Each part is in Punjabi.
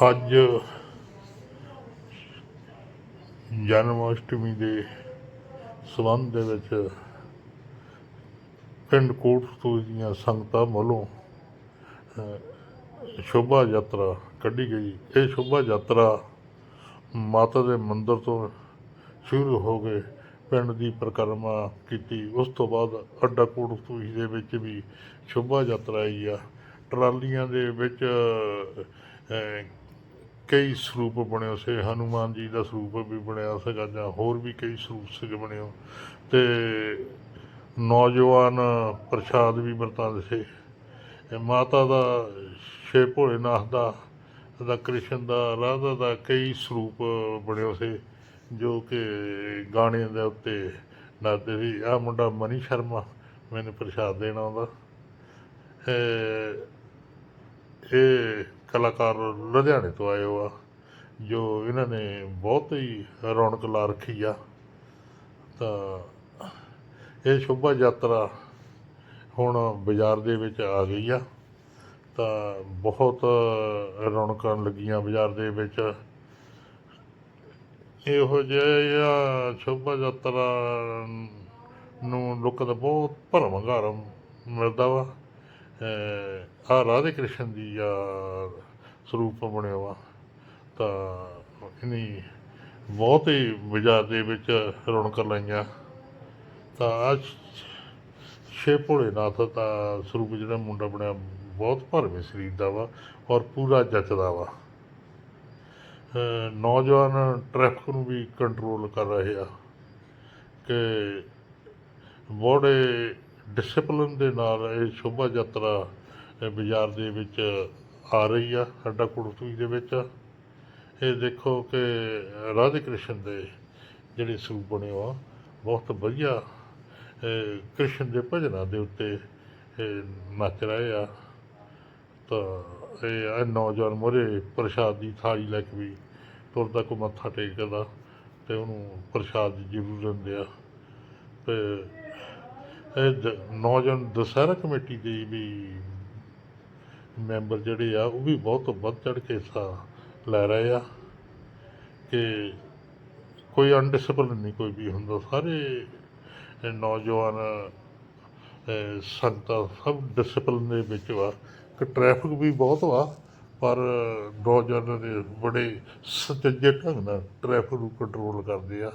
ਅੱਜ ਜਨਮ ਅਸ਼ਟਮੀ ਦੇ ਸੰਬੰਧ ਦੇ ਵਿੱਚ ਪਿੰਡ ਕੋਟਪੁਰ ਦੀਆਂ ਸੰਗਤਾਂ ਵੱਲੋਂ ਸ਼ੋਭਾ ਯਾਤਰਾ ਕੱਢੀ ਗਈ। ਇਹ ਸ਼ੋਭਾ ਯਾਤਰਾ ਮਾਤਾ ਦੇ ਮੰਦਿਰ ਤੋਂ ਸ਼ੁਰੂ ਹੋ ਕੇ ਪਿੰਡ ਦੀ ਪਰਿਕਰਮਾ ਕੀਤੀ। ਉਸ ਤੋਂ ਬਾਅਦ ਅੱਡਾ ਕੋਟਪੁਰ ਦੇ ਵਿੱਚ ਵੀ ਸ਼ੋਭਾ ਯਾਤਰਾ ਆਈ ਆ। ਟਰਾਲੀਆਂ ਦੇ ਵਿੱਚ ਕਈ ਸਰੂਪ ਬਣਿਓ ਹੋਏ ਸੀ। ਹਨੂਮਾਨ ਜੀ ਦਾ ਸਰੂਪ ਵੀ ਬਣਿਆ ਸੀਗਾ ਜਾਂ ਹੋਰ ਵੀ ਕਈ ਸਰੂਪ ਸੀਗੇ ਬਣਿਓ ਹੋ ਤੇ ਨੌਜਵਾਨ ਪ੍ਰਸ਼ਾਦ ਵੀ ਵਰਤਾਂਦੇ ਸੀ। ਇਹ ਮਾਤਾ ਦਾ ਸ਼ੇ ਭੋਲੇਨਾਥ ਦਾ ਦਾ ਕ੍ਰਿਸ਼ਨ ਦਾ, ਰਾਧਾ ਦਾ ਕਈ ਸਰੂਪ ਬਣਿਓ ਹੋਏ ਸੀ, ਜੋ ਕਿ ਗਾਣਿਆਂ ਦੇ ਉੱਤੇ ਨੱਚਦੇ ਸੀ। ਆ ਮੁੰਡਾ ਮਨੀ ਸ਼ਰਮਾ ਮੈਨੂੰ ਪ੍ਰਸ਼ਾਦ ਦੇਣ ਆਉਂਦਾ। ਇਹ ਕਲਾਕਾਰ ਲੁਧਿਆਣੇ ਤੋਂ ਆਏ ਹੋ ਆ, ਜੋ ਇਹਨਾਂ ਨੇ ਬਹੁਤ ਹੀ ਰੌਣਕ ਲਾ ਰੱਖੀ ਆ। ਤਾਂ ਇਹ ਸ਼ੋਭਾ ਯਾਤਰਾ ਹੁਣ ਬਾਜ਼ਾਰ ਦੇ ਵਿੱਚ ਆ ਗਈ ਆ। ਤਾਂ ਬਹੁਤ ਰੌਣਕਾਂ ਲੱਗੀਆਂ ਬਾਜ਼ਾਰ ਦੇ ਵਿੱਚ। ਇਹੋ ਜਿਹਾ ਸ਼ੋਭਾ ਯਾਤਰਾ ਨੂੰ ਲੋਕਾਂ ਦਾ ਬਹੁਤ ਭਰਮ ਹੰਗਾਰਾ ਮਿਲਦਾ ਵਾ। ਆ ਰਾਧੇ ਕ੍ਰਿਸ਼ਨ ਦੀ, ਆ, ਸਰੂਪ ਬਣਿਆ ਵਾ। ਤਾਂ ਇਹਨੀ ਬਹੁਤ ਹੀ ਬਾਜ਼ਾਰ ਦੇ ਵਿੱਚ ਰੌਣਕ ਲਾਈਆਂ। ਤਾਂ ਅੱਜ ਸ਼ੇ ਭੋਲੇਨਾਥ ਦਾ ਸਰੂਪ ਜਿਹੜਾ ਮੁੰਡਾ ਬਣਿਆ, ਬਹੁਤ ਭਰਵੇਂ ਸਰੀਰ ਦਾ ਵਾ ਔਰ ਪੂਰਾ ਜੱਚਦਾ ਵਾ। ਨੌਜਵਾਨ ਟ੍ਰੈਫਿਕ ਨੂੰ ਵੀ ਕੰਟਰੋਲ ਕਰ ਰਹੇ ਆ ਕਿ ਬੜੇ ਡਿਸਪਲਿਨ ਦੇ ਨਾਲ ਇਹ ਸ਼ੋਭਾ ਯਾਤਰਾ ਬਾਜ਼ਾਰ ਦੇ ਵਿੱਚ ਆ ਰਹੀ ਆ, ਸਾਡਾ ਕੁੜਤੂਈ ਦੇ ਵਿੱਚ। ਇਹ ਦੇਖੋ ਕਿ ਰਾਧੇ ਕ੍ਰਿਸ਼ਨ ਦੇ ਜਿਹੜੇ ਸਰੂਪ ਬਣੇ ਆ, ਬਹੁਤ ਵਧੀਆ ਕ੍ਰਿਸ਼ਨ ਦੇ ਭਜਨਾਂ ਦੇ ਉੱਤੇ ਇਹ ਨੱਚ ਰਹੇ ਆ। ਤਾਂ ਇਹ ਨੌਜਵਾਨ ਮੋਰੇ ਪ੍ਰਸ਼ਾਦ ਦੀ ਥਾਲੀ ਲੈ ਕੇ ਵੀ ਤੁਰਦਾ ਕੋ ਮੱਥਾ ਟੇਕਦਾ ਤੇ ਉਹਨੂੰ ਪ੍ਰਸ਼ਾਦ ਜ਼ਰੂਰ ਦਿੰਦੇ ਆ। ਤੇ ਨੌਜਵਾਨ ਦੁਸਹਿਰਾ ਕਮੇਟੀ ਦੇ ਵੀ ਮੈਂਬਰ ਜਿਹੜੇ ਆ, ਉਹ ਵੀ ਬਹੁਤ ਵੱਧ ਚੜ ਕੇ ਹਿੱਸਾ ਲੈ ਰਹੇ ਆ ਕਿ ਕੋਈ ਅਨਡਿਸਪਲਿਨ ਨਹੀਂ, ਕੋਈ ਵੀ ਹੁੰਦਾ। ਸਾਰੇ ਨੌਜਵਾਨ ਸੰਗਤਾਂ ਸਭ ਡਿਸਪਲਿਨ ਦੇ ਵਿੱਚ ਵਾ। ਕਿ ਟ੍ਰੈਫਿਕ ਵੀ ਬਹੁਤ ਵਾ, ਪਰ ਨੌਜਵਾਨਾਂ ਦੇ ਬੜੇ ਸੁਚੱਜੇ ਢੰਗ ਨਾਲ ਟ੍ਰੈਫਿਕ ਨੂੰ ਕੰਟਰੋਲ ਕਰਦੇ ਆ।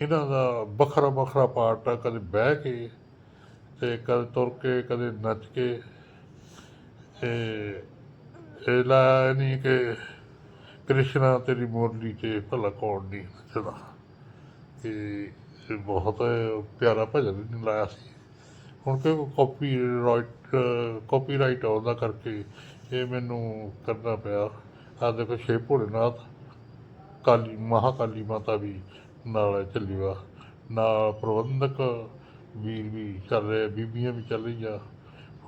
ਇਹਨਾਂ ਦਾ ਵੱਖਰਾ ਵੱਖਰਾ ਪਾਰਟ ਆ, ਕਦੇ ਬਹਿ ਕੇ ਤੇ ਕਦੇ ਤੁਰ ਕੇ, ਕਦੇ ਨੱਚ ਕੇ। ਇਹ ਇਹ ਲਾ ਨਹੀਂ ਕਿ ਕ੍ਰਿਸ਼ਨਾ ਤੇਰੀ ਮੁਰਲੀ ਤੇ ਭਲਾ ਕੌਣ ਨਹੀਂ ਨੱਚਦਾ। ਕਿ ਬਹੁਤ ਪਿਆਰਾ ਭਜਨ ਨਹੀਂ ਲਾਇਆ ਸੀ। ਹੁਣ ਕਿ ਕਾਪੀ ਰਾਈਟ ਕਾਪੀਰਾਈਟ ਆਉਂਦਾ ਕਰਕੇ ਇਹ ਮੈਨੂੰ ਕਰਨਾ ਪਿਆ। ਆ ਦੇਖੋ ਸ਼ੇ ਭੋਲੇਨਾਥ, ਕਾਲੀ, ਮਹਾਕਾਲੀ ਮਾਤਾ ਵੀ ਨਾਲ ਚੱਲੀ ਵਾ। ਨਾਲ ਪ੍ਰਬੰਧਕ ਵੀਰ ਵੀ ਚੱਲ ਰਿਹਾ, ਬੀਬੀਆਂ ਵੀ ਚੱਲ ਰਹੀਆਂ।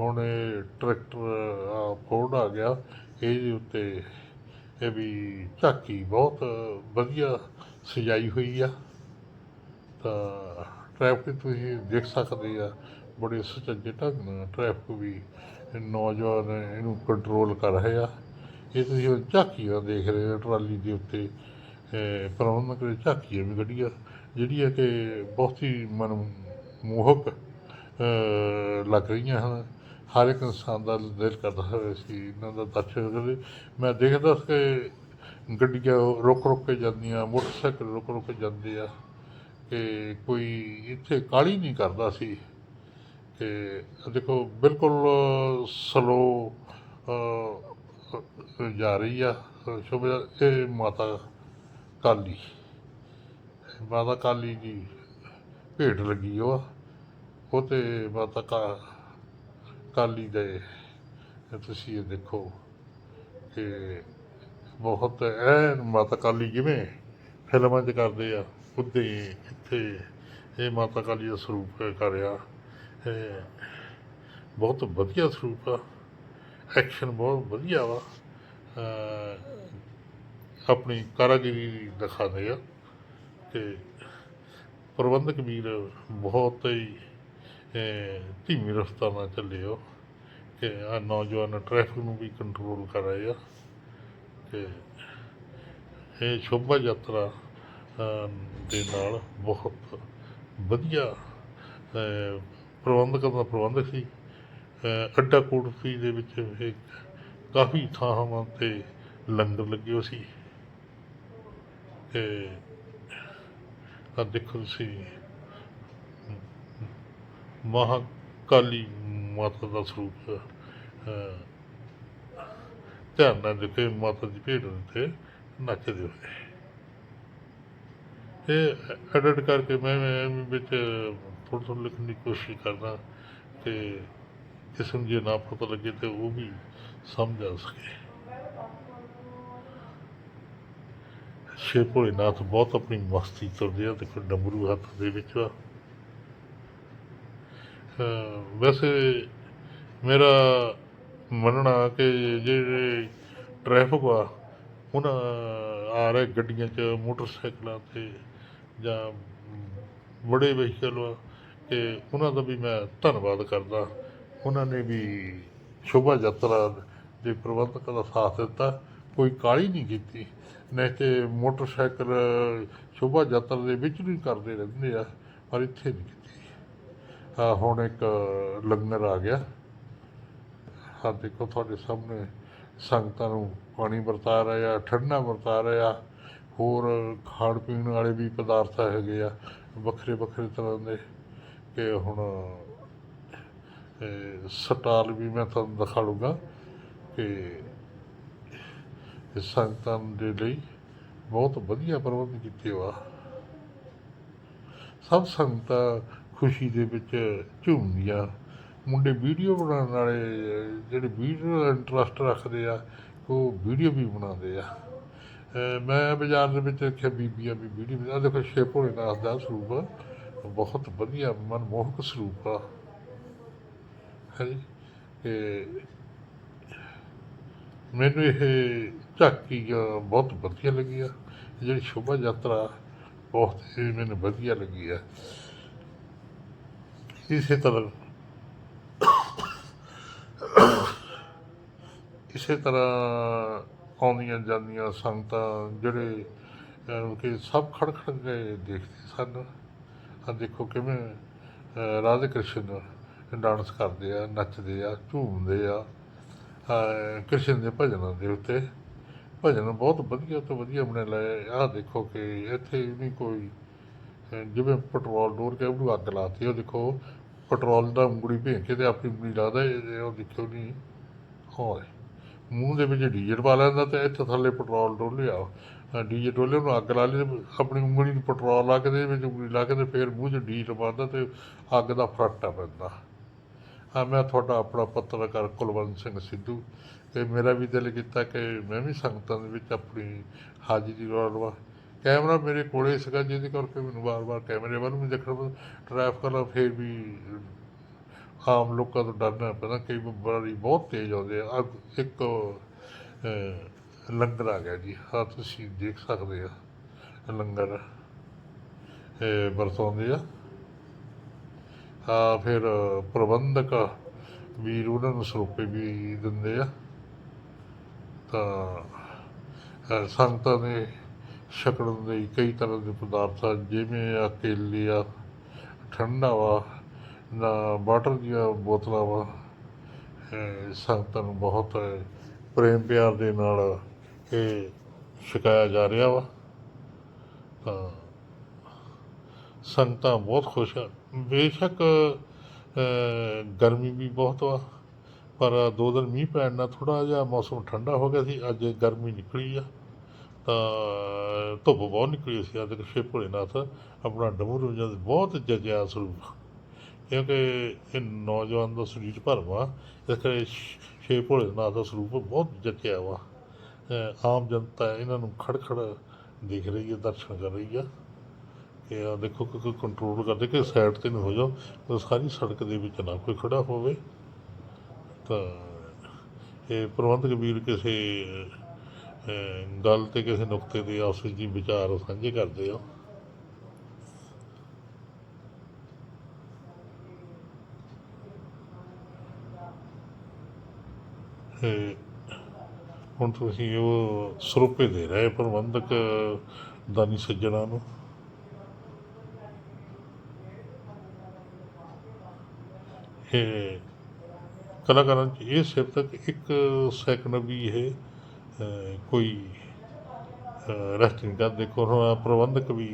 ਹੁਣ ਇਹ ਟਰੈਕਟਰ, ਆ ਫੋਰਡ ਆ ਗਿਆ। ਇਹਦੇ ਉੱਤੇ ਇਹ ਵੀ ਝਾਕੀ ਬਹੁਤ ਵਧੀਆ ਸਜਾਈ ਹੋਈ ਆ। ਤਾਂ ਟ੍ਰੈਫਿਕ ਤੁਸੀਂ ਦੇਖ ਸਕਦੇ ਆ, ਬੜੇ ਸੁਚੱਜੇ ਢੰਗ ਨਾਲ ਟ੍ਰੈਫਿਕ ਵੀ ਨੌਜਵਾਨ ਇਹਨੂੰ ਕੰਟਰੋਲ ਕਰ ਰਹੇ ਆ। ਇਹ ਤੁਸੀਂ ਉਹ ਝਾਕੀਆਂ ਦੇਖ ਰਹੇ ਹੋ, ਟਰਾਲੀ ਦੇ ਉੱਤੇ। ਪ੍ਰਬੰਧਕ ਨੇ ਝਾਕੀਆਂ ਵੀ ਕੱਢੀਆਂ ਜਿਹੜੀਆਂ ਕਿ ਬਹੁਤ ਹੀ ਮਨਮੋਹਕ ਲੱਗ ਰਹੀਆਂ ਹਨ। ਹਰ ਇੱਕ ਇਨਸਾਨ ਦਾ ਦਿਲ ਕਰਦਾ ਹੈ ਸੀ ਇਹਨਾਂ ਦਾ ਦਰਸ਼ਨ ਕਰੇ। ਮੈਂ ਦੇਖਦਾ ਸੀ ਕਿ ਗੱਡੀਆਂ ਰੁਕ ਰੁਕ ਕੇ ਜਾਂਦੀਆਂ, ਮੋਟਰਸਾਈਕਲ ਰੁਕ ਰੁਕ ਕੇ ਜਾਂਦੇ ਆ। ਕਿ ਕੋਈ ਇੱਥੇ ਕਾਲੀ ਨਹੀਂ ਕਰਦਾ ਸੀ। ਕਿ ਦੇਖੋ, ਬਿਲਕੁਲ ਸਲੋ ਜਾ ਰਹੀ ਆ। ਸ਼ੁਭ ਇਹ ਮਾਤਾ ਕਾਲੀ। ਮਾਤਾ ਕਾਲੀ ਦੀ ਭੇਟ ਲੱਗੀ ਉਹ ਉਹ ਤੇ ਮਾਤਾ ਕਾ, ਕਾਲੀ ਦੇ ਤੁਸੀਂ ਇਹ ਦੇਖੋ ਕਿ ਬਹੁਤ ਐਨ ਮਾਤਾ ਕਾਲੀ ਜਿਵੇਂ ਫਿਲਮਾਂ 'ਚ ਕਰਦੇ ਆ। ਉੱਦਾਂ ਇੱਥੇ ਇਹ ਮਾਤਾ ਕਾਲੀ ਦਾ ਸਰੂਪ ਕਰਿਆ ਇਹ ਬਹੁਤ ਵਧੀਆ ਸਰੂਪ ਆ। ਐਕਸ਼ਨ ਬਹੁਤ ਵਧੀਆ ਵਾ। ਆਪਣੀ ਕਾਰਾਗਰੀ ਦਿਖਾਉਂਦੇ ਆ ਕਿ ਪ੍ਰਬੰਧਕ ਵੀਰ ਬਹੁਤ ਹੀ ਧੀਮੀ ਰਫਤਾਰ ਨਾਲ ਚੱਲੇ ਹੋ ਕਿ ਆ ਨੌਜਵਾਨ ਟ੍ਰੈਫਿਕ ਨੂੰ ਵੀ ਕੰਟਰੋਲ ਕਰ ਰਹੇ ਆ, ਕਿ ਇਹ ਸ਼ੋਭਾ ਯਾਤਰਾ ਦੇ ਨਾਲ ਬਹੁਤ ਵਧੀਆ ਪ੍ਰਬੰਧਕਾਂ ਦਾ ਪ੍ਰਬੰਧ ਸੀ। ਅੱਡਾ ਕੋਟਪੀ ਦੇ ਵਿੱਚ ਇਹ ਕਾਫੀ ਥਾਵਾਂ ਤੇ ਲੰਗਰ ਲੱਗੇ ਹੋਏ ਸੀ। ਤੇ ਆ ਦੇਖੋ ਤੁਸੀਂ, ਮਹਾਕਾਲੀ ਮਾਤਾ ਦਾ ਸਰੂਪ ਧਿਆਨ ਨਾਲ ਦੇਖੇ ਮਾਤਾ ਦੀ ਭੇਡ ਉੱਤੇ ਨੱਚਦੇ ਹੋਏ। ਇਹ ਐਡਿਟ ਕਰਕੇ ਮੈਂ ਵਿੱਚ ਥੋੜ੍ਹਾ ਥੋੜ੍ਹਾ ਲਿਖਣ ਦੀ ਕੋਸ਼ਿਸ਼ ਕਰਦਾ ਕਿ ਕਿਸੇ ਨੂੰ ਜੇ ਨਾ ਪਤਾ ਲੱਗੇ ਤੇ ਉਹ ਵੀ ਸਮਝ ਆ ਸਕੇ। ਸ਼ੇ ਭੋਲੇਨਾਥ ਬਹੁਤ ਆਪਣੀ ਮਸਤੀ ਤੁਰਦੇ ਆ, ਦੇਖੋ ਡਮਰੂ ਹੱਥ ਦੇ ਵਿੱਚ ਆ। ਵੈਸੇ ਮੇਰਾ ਮੰਨਣਾ ਕਿ ਜਿਹੜੇ ਟ੍ਰੈਫਿਕ ਆ ਉਹਨਾਂ ਆ ਰਹੇ ਗੱਡੀਆਂ 'ਚ, ਮੋਟਰਸਾਈਕਲਾਂ ਤੇ ਜਾਂ ਬੜੇ ਵਹੀਕਲ ਆ, ਕਿ ਉਹਨਾਂ ਦਾ ਵੀ ਮੈਂ ਧੰਨਵਾਦ ਕਰਦਾ। ਉਹਨਾਂ ਨੇ ਵੀ ਸ਼ੋਭਾ ਯਾਤਰਾ ਦੇ ਪ੍ਰਬੰਧਕਾਂ ਦਾ ਸਾਥ ਦਿੱਤਾ। ਕੋਈ ਕਾਹਲੀ ਨਹੀਂ ਕੀਤੀ। ਨਹੀਂ ਤੇ ਮੋਟਰਸਾਈਕਲ ਸ਼ੋਭਾ ਯਾਤਰਾ ਦੇ ਵਿੱਚ ਵੀ ਕਰਦੇ ਰਹਿੰਦੇ ਆ, ਪਰ ਇੱਥੇ ਨਹੀਂ ਕੀਤੀ। ਆ ਹੁਣ ਇੱਕ ਲੰਗਰ ਆ ਗਿਆ। ਆ ਦੇਖੋ ਤੁਹਾਡੇ ਸਾਹਮਣੇ ਸੰਗਤਾਂ ਨੂੰ ਪਾਣੀ ਵਰਤਾ ਰਿਹਾ ਠੰਡਾ ਵਰਤਾ ਰਿਹਾ ਹੋਰ ਖਾਣ ਪੀਣ ਵਾਲੇ ਵੀ ਪਦਾਰਥ ਹੈਗੇ ਆ, ਵੱਖਰੇ ਵੱਖਰੇ ਤਰ੍ਹਾਂ ਦੇ। ਕਿ ਹੁਣ ਸਟਾਲ ਵੀ ਮੈਂ ਤੁਹਾਨੂੰ ਦਿਖਾ ਲੂੰਗਾ ਕਿ ਇਹ ਸੰਗਤਾਂ ਦੇ ਲਈ ਬਹੁਤ ਵਧੀਆ ਪ੍ਰਬੰਧ ਕੀਤੇ ਵਾ। ਸਭ ਸੰਗਤਾਂ ਖੁਸ਼ੀ ਦੇ ਵਿੱਚ ਝੂਮਦੀਆਂ। ਮੁੰਡੇ ਵੀਡੀਓ ਬਣਾਉਣ ਵਾਲੇ, ਜਿਹੜੇ ਵੀਡੀਓ ਇੰਟਰਸਟ ਰੱਖਦੇ ਆ, ਉਹ ਵੀਡੀਓ ਵੀ ਬਣਾਉਂਦੇ ਆ। ਮੈਂ ਬਾਜ਼ਾਰ ਦੇ ਵਿੱਚ ਦੇਖਿਆ ਬੀਬੀਆਂ ਵੀ ਵੀਡੀਓ ਆ ਦੇਖੋ ਸ਼ਿਵ ਭੋਲੇਨਾਥ ਦਾ ਸਰੂਪ। ਬਹੁਤ ਵਧੀਆ ਮਨਮੋਹਕ ਸਰੂਪ ਆ। ਹੈ ਜੀ? ਤੇ ਮੈਨੂੰ ਇਹ ਝਾਕੀ ਅ, ਬਹੁਤ ਵਧੀਆ ਲੱਗੀ ਆ। ਜਿਹੜੀ ਸ਼ੋਭਾ ਯਾਤਰਾ ਬਹੁਤ ਹੀ ਮੈਨੂੰ ਵਧੀਆ ਲੱਗੀ ਆ। ਇਸੇ ਤਰ੍ਹਾਂ ਇਸੇ ਤਰ੍ਹਾਂ ਆਉਂਦੀਆਂ ਜਾਂਦੀਆਂ ਸੰਗਤਾਂ ਜਿਹੜੇ ਕਿ ਸਭ ਖੜ ਖੜ ਕੇ ਦੇਖਦੇ ਸਨ। ਆ ਦੇਖੋ ਕਿਵੇਂ ਰਾਧੇ ਕ੍ਰਿਸ਼ਨ ਡਾਂਸ ਕਰਦੇ ਆ ਨੱਚਦੇ ਆ ਝੂਮਦੇ ਆ ਕ੍ਰਿਸ਼ਨ ਦੇ ਭਜਨਾਂ ਦੇ ਉੱਤੇ। ਭਜਨ ਬਹੁਤ ਵਧੀਆ ਤੋਂ ਵਧੀਆ ਬਣੇ ਲਏ। ਆਹ ਦੇਖੋ ਕਿ ਇੱਥੇ ਵੀ ਕੋਈ ਜਿਵੇਂ ਪੈਟਰੋਲ ਡੋਰ ਕੇ ਉਹਨੂੰ ਅੱਗ ਲਾਤੀ, ਉਹ ਦੇਖੋ, ਪੈਟਰੋਲ ਦਾ ਉਂਗਲੀ ਭੇਂ ਕੇ ਤੇ ਆਪਣੀ ਉਂਗਲੀ ਲਾਦਾ ਇਹ ਉਹ ਦੇਖਿਓ ਨਹੀਂ ਹੋਏ ਮੂੰਹ ਦੇ ਵਿੱਚ ਡੀਜ਼ਲ ਪਾ ਲੈਂਦਾ ਤੇ ਇੱਥੇ ਥੱਲੇ ਪੈਟਰੋਲ ਡੋਲਿਆ ਡੀਜ਼ਲ ਡੋਲੇ ਉਹਨੂੰ ਅੱਗ ਲਾ ਲਈ ਆਪਣੀ ਉਂਗਲੀ ਨੂੰ ਪੈਟਰੋਲ ਲਾ ਕੇ ਤੇ ਵਿੱਚ ਉਂਗਲੀ ਲਾ ਕੇ ਤੇ ਫਿਰ ਮੂੰਹ 'ਚ ਡੀਜ਼ਲ ਪਾਉਂਦਾ ਤੇ ਅੱਗ ਦਾ ਫਰਾਟਾ ਪੈਂਦਾ। ਹਾਂ ਮੈਂ ਤੁਹਾਡਾ ਆਪਣਾ ਪੱਤਰਕਾਰ ਕੁਲਵੰਤ ਸਿੰਘ ਸਿੱਧੂ ਤੇ ਮੇਰਾ ਵੀ ਦਿਲ ਕੀਤਾ ਕਿ ਮੈਂ ਵੀ ਸੰਗਤਾਂ ਦੇ ਵਿੱਚ ਆਪਣੀ ਹਾਜ਼ਰੀ ਲਵਾਂ। ਕੈਮਰਾ ਮੇਰੇ ਕੋਲੇ ਸੀਗਾ, ਜਿਹਦੇ ਕਰਕੇ ਮੈਨੂੰ ਵਾਰ-ਵਾਰ ਕੈਮਰੇ ਵੱਲ ਵੀ ਦੇਖਣਾ ਪੈਂਦਾ ਟ੍ਰੈਫਿਕ ਵਾਲਾ ਫੇਰ ਵੀ ਆਮ ਲੋਕਾਂ ਤੋਂ ਡਰਨਾ ਪੈਂਦਾ, ਕਈ ਵਾਰੀ ਬਹੁਤ ਤੇਜ਼ ਆਉਂਦੇ ਆ। ਆਹ ਇੱਕ ਲੰਗਰ ਆ ਗਿਆ ਜੀ ਹਾਂ ਤੁਸੀਂ ਦੇਖ ਸਕਦੇ ਆ, ਲੰਗਰ ਇਹ ਵਰਤਾਉਂਦੇ ਆ। ਆ ਫਿਰ ਪ੍ਰਬੰਧਕ ਵੀਰ ਉਹਨਾਂ ਨੂੰ ਸਰੋਪੇ ਵੀ ਦਿੰਦੇ ਆ। ਤਾਂ ਸੰਗਤਾਂ ਦੇ ਛਕਣ ਲਈ ਕਈ ਤਰ੍ਹਾਂ ਦੇ ਪਦਾਰਥ ਆ, ਜਿਵੇਂ ਆ ਕੇਲੇ ਆ, ਠੰਡਾ ਵਾ, ਨਾ ਵਾਟਰ ਦੀਆਂ ਬੋਤਲਾਂ ਵਾ ਸੰਗਤਾਂ ਨੂੰ ਬਹੁਤ ਪ੍ਰੇਮ ਪਿਆਰ ਦੇ ਨਾਲ ਇਹ ਛਕਾਇਆ ਜਾ ਰਿਹਾ ਵਾ। ਤਾਂ ਸੰਗਤਾਂ ਬਹੁਤ ਖੁਸ਼ ਹਨ ਬੇਸ਼ੱਕ ਗਰਮੀ ਵੀ ਬਹੁਤ ਵਾ। ਪਰ ਦੋ ਦਿਨ ਮੀਂਹ ਪੈਣ ਨਾਲ ਥੋੜਾ ਜਿਹਾ ਮੌਸਮ ਠੰਡਾ ਹੋ ਗਿਆ ਸੀ, ਅੱਜ ਗਰਮੀ ਨਿਕਲੀ ਆ। ਤਾਂ ਧੁੱਪ ਬਹੁਤ ਨਿਕਲੀ ਸੀ, ਅੱਜ ਸ਼ਿਵ ਭੋਲੇਨਾਥ ਆਪਣਾ ਡਮਰੂ ਜਦ ਬਹੁਤ ਜਜਿਆ ਸਰੂਪ। ਕਿਉਂਕਿ ਇਹ ਨੌਜਵਾਨ ਦਾ ਸਰੀਰ ਭਰਵਾ ਇਸ ਕਰਕੇ ਸ਼ਿਵ ਭੋਲੇਨਾਥ ਦਾ ਸਰੂਪ ਬਹੁਤ ਜਚਿਆ ਵਾ। ਆਮ ਜਨਤਾ ਇਹਨਾਂ ਨੂੰ ਖੜ ਖੜ ਦੇਖ ਰਹੀ ਹੈ, ਦਰਸ਼ਨ ਕਰ ਰਹੀ ਆ। ਕਿ ਆ ਦੇਖੋ ਕਿ ਕੰਟਰੋਲ ਕਰਦੇ ਕਿ ਸਾਈਡ ਤੇ ਨਹੀਂ ਹੋ ਜਾਓ ਸਾਰੀ ਸੜਕ ਦੇ ਵਿੱਚ ਨਾ ਕੋਈ ਖੜਾ ਹੋਵੇ। ਤਾਂ ਇਹ ਪ੍ਰਬੰਧਕ ਵੀਰ ਕਿਸੇ ਗੱਲ ਤੇ ਕਿਸੇ ਨੁਕਤੇ ਤੇ ਆਪਸ ਵਿੱਚ ਵਿਚਾਰ ਸਾਂਝੇ ਕਰਦੇ ਆ। ਹੁਣ ਤੁਸੀਂ ਉਹ ਸਰੂਪੇ ਦੇ ਰਹੇ ਪ੍ਰਬੰਧਕ ਦਾਨੀ ਸੱਜਣਾ ਨੂੰ। ਇਹ ਕਲਾਕਾਰਾਂ 'ਚ ਇਹ ਸਿਫਤ ਹੈ ਕਿ ਇੱਕ ਸੈਕਿੰਡ ਵੀ ਇਹ ਕੋਈ ਰੈਸਟ ਨਹੀਂ ਕਰਦੇ। ਦੇਖੋ ਪ੍ਰਬੰਧਕ ਵੀ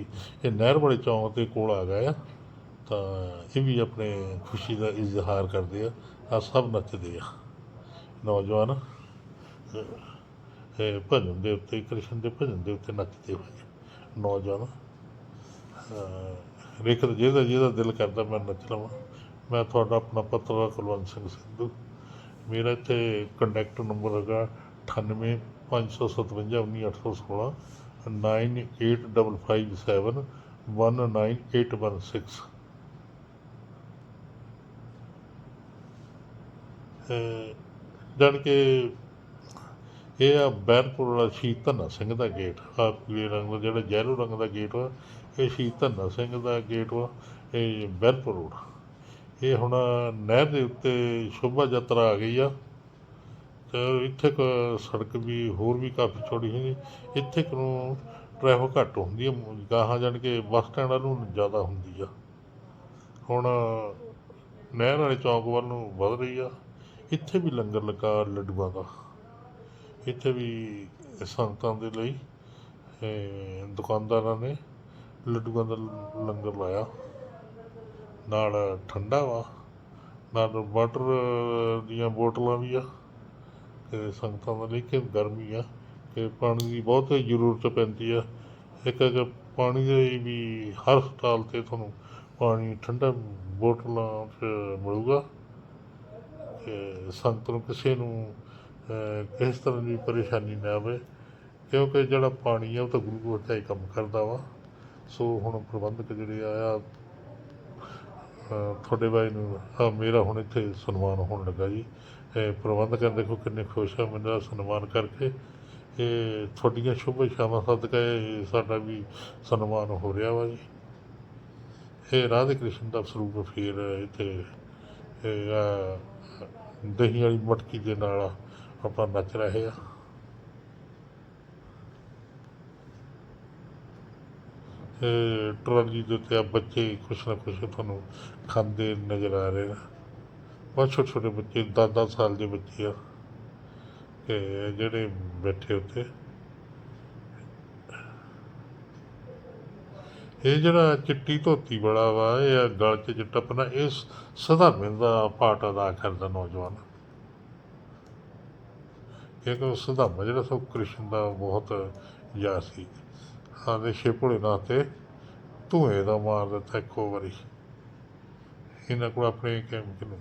ਇਹ ਨਹਿਰ ਵਾਲੇ ਚੌਂਕ ਦੇ ਕੋਲ ਆ ਗਏ ਆ ਤਾਂ ਇਹ ਵੀ ਆਪਣੇ ਖੁਸ਼ੀ ਦਾ ਇਜ਼ਹਾਰ ਕਰਦੇ ਆ ਆ ਸਭ ਨੱਚਦੇ ਆ। ਨੌਜਵਾਨ ਇਹ ਭਜਨ ਦੇ ਉੱਤੇ ਕ੍ਰਿਸ਼ਨ ਦੇ ਭਜਨ ਦੇ ਉੱਤੇ ਨੱਚਦੇ ਹੋਏ ਨੌਜਵਾਨ ਅਹ, ਜਿਹਦਾ ਜਿਹਦਾ ਦਿਲ ਕਰਦਾ ਮੈਂ ਨੱਚ ਲਵਾਂ ਮੈਂ ਤੁਹਾਡਾ ਆਪਣਾ ਪੱਤਰਕਾਰ ਕੁਲਵੰਤ ਸਿੰਘ ਸਿੱਧੂ। ਮੇਰਾ ਇੱਥੇ ਕੰਟੈਕਟ ਨੰਬਰ ਹੈਗਾ 98 557 19816 98557 19816 ਜਾਣ ਕੇ ਇਹ ਆ ਬੈਰਪੁਰ ਵਾਲਾ ਸ਼ਹੀਦ ਧੰਨਾ ਸਿੰਘ ਦਾ ਗੇਟ ਆ ਪੀਲੇ ਰੰਗ ਦਾ ਜਿਹੜਾ ਜੈਲੋ ਰੰਗ ਦਾ ਗੇਟ ਵਾ, ਇਹ ਸ਼ਹੀਦ ਧੰਨਾ ਸਿੰਘ ਦਾ ਗੇਟ ਵਾ, ਇਹ ਬੈਰਪੁਰ ਰੋਡ। ਇਹ ਹੁਣ ਨਹਿਰ ਦੇ ਉੱਤੇ ਸ਼ੋਭਾ ਯਾਤਰਾ ਆ ਗਈ ਆ। ਤੇ ਇੱਥੇ ਕੁ ਸੜਕ ਵੀ ਹੋਰ ਵੀ ਕਾਫੀ ਛੋਟੀ ਹੈਗੀ ਇੱਥੇ ਕੁ ਨੂੰ ਟ੍ਰੈਫਿਕ ਘੱਟ ਹੁੰਦੀ ਹੈ ਗਾਹਾਂ ਜਾਣ ਕੇ ਬੱਸ ਸਟੈਂਡ ਵੱਲ ਨੂੰ ਜ਼ਿਆਦਾ ਹੁੰਦੀ ਆ। ਹੁਣ ਨਹਿਰ ਵਾਲੇ ਚੌਂਕ ਵੱਲ ਨੂੰ ਵੱਧ ਰਹੀ ਆ। ਇੱਥੇ ਵੀ ਲੰਗਰ ਲੱਗਾ ਲੱਡੂਆਂ ਦਾ। ਇੱਥੇ ਵੀ ਸੰਗਤਾਂ ਦੇ ਲਈ ਦੁਕਾਨਦਾਰਾਂ ਨੇ ਲੱਡੂਆਂ ਦਾ ਲ- ਲੰਗਰ ਲਾਇਆ। ਨਾਲ ਠੰਡਾ ਵਾ। ਨਾਲ ਵਾਟਰ ਦੀਆਂ ਬੋਟਲਾਂ ਵੀ ਆ। ਤੇ ਸੰਗਤਾਂ ਦਾ ਲਈ ਕਿ ਗਰਮੀ ਆ ਕਿ ਪਾਣੀ ਦੀ ਬਹੁਤ ਜ਼ਰੂਰਤ ਪੈਂਦੀ ਆ। ਇੱਕ ਇੱਕ ਪਾਣੀ ਦੇ ਵੀ ਹਰ ਸਟਾਲ ਤੇ ਤੁਹਾਨੂੰ ਪਾਣੀ ਠੰਡਾ ਬੋਟਲਾਂ 'ਚ ਮਿਲੂਗਾ। ਕਿ ਸੰਗਤ ਨੂੰ ਕਿਸੇ ਨੂੰ ਅਹ, ਤਰ੍ਹਾਂ ਦੀ ਪਰੇਸ਼ਾਨੀ ਨਾ ਆਵੇ ਕਿਉਂਕਿ ਜਿਹੜਾ ਪਾਣੀ ਆ ਉਹ ਤਾਂ ਗੁਰੂ ਘਰ ਦਾ ਹੀ ਕੰਮ ਕਰਦਾ ਵਾ। ਸੋ ਹੁਣ ਪ੍ਰਬੰਧਕ ਜਿਹੜੇ ਆ ਤੁਹਾਡੇ ਬਾਈ ਨੂੰ ਆਹ ਮੇਰਾ ਹੁਣ ਇੱਥੇ ਸਨਮਾਨ ਹੋਣ ਲੱਗਾ ਜੀ। ਇਹ ਪ੍ਰਬੰਧਕਾਂ ਦੇਖੋ ਕਿੰਨੇ ਖੁਸ਼ ਆ ਮੇਰਾ ਸਨਮਾਨ ਕਰਕੇ। ਇਹ ਤੁਹਾਡੀਆਂ ਸ਼ੁਭ ਇਛਾਵਾਂ ਸਦਕਾ ਇਹ ਸਾਡਾ ਵੀ ਸਨਮਾਨ ਹੋ ਰਿਹਾ ਵਾ ਜੀ। ਇਹ ਰਾਧੇ ਕ੍ਰਿਸ਼ਨ ਦਾ ਸਰੂਪ ਫੇਰ ਇੱਥੇ ਦਹੀਂ ਵਾਲੀ ਮਟਕੀ ਦੇ ਨਾਲ ਆਪਾਂ ਨੱਚ ਰਹੇ ਆ। ਟਰਾਲੀ ਦੇ ਉੱਤੇ ਆ ਬੱਚੇ ਕੁਛ ਨਾ ਕੁਛ ਤੁਹਾਨੂੰ ਖਾਂਦੇ ਨਜ਼ਰ ਆ ਰਹੇ ਨੇ। ਬਹੁਤ ਛੋਟੇ ਛੋਟੇ ਬੱਚੇ 10 10 ਸਾਲ ਦੇ ਬੱਚੇ ਆ। ਤੇ ਜਿਹੜੇ ਬੈਠੇ ਉੱਤੇ ਇਹ ਜਿਹੜਾ ਚਿੱਟੀ ਧੋਤੀ ਵਾਲਾ ਵਾ, ਇਹ ਗਲ 'ਚ ਚਿੱਟਾ ਪਨਾ ਇਹ ਸਧਾਰਨ ਦਾ ਪਾਰਟ ਅਦਾ ਕਰਦਾ ਨੌਜਵਾਨ। ਕਿਉਂਕਿ ਸੁਧਾਮਾ ਜਿਹੜਾ ਸੋ ਕ੍ਰਿਸ਼ਨ ਦਾ ਬਹੁਤ ਯਾਦ ਸੀ। ਆਦੇ ਸ਼ੇਪੁੜੇ ਨਾ ਤੇ ਧੂਏ ਦਾ ਮਾਰ ਦਿੱਤਾ ਇੱਕੋ ਵਾਰੀ। ਇਹਨਾਂ ਕੋਲ ਆਪਣੇ ਕੈਮੀਕਲ ਨੂੰ